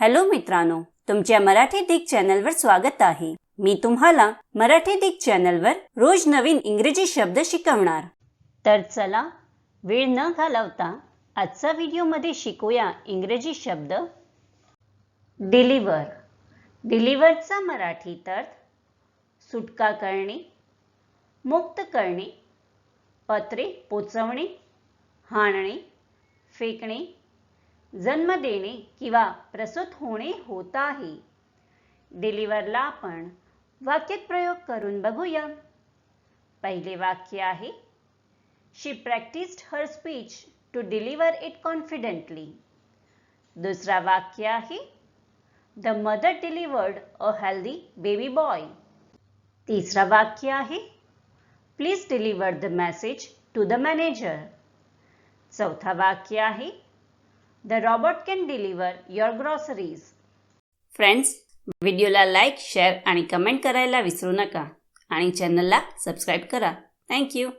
Hello मित्रांनो तुमच्या मराठी दिग चॅनलवर स्वागत आहे. मी तुम्हाला मराठी दिग चॅनलवर रोज नवीन इंग्रजी शब्द शिकवणार. तर चला वेळ न घालवता आजचा व्हिडिओमध्ये शिकूया इंग्रजी शब्द. डिलिव्हर डिलिव्हरचा मराठीत अर्थ सुटका करणे मुक्त करणे पत्रे पोचवणे हाणणे फेकणे जन्म देणे किंवा प्रसूत होणे होत आहे. डिलिव्हरला आपण वाक्यात प्रयोग करून बघूया. पहिले वाक्य आहे she practised her speech to deliver it confidently दुसरा वाक्य आहे the mother delivered a healthy baby boy तिसरा वाक्य आहे please deliver the message to the manager चौथा वाक्य आहे the robot can deliver your groceries friends व्हिडिओला लाईक शेअर आणि कमेंट करायला विसरू नका. आणि चॅनलला सबस्क्राईब करा. थँक्यू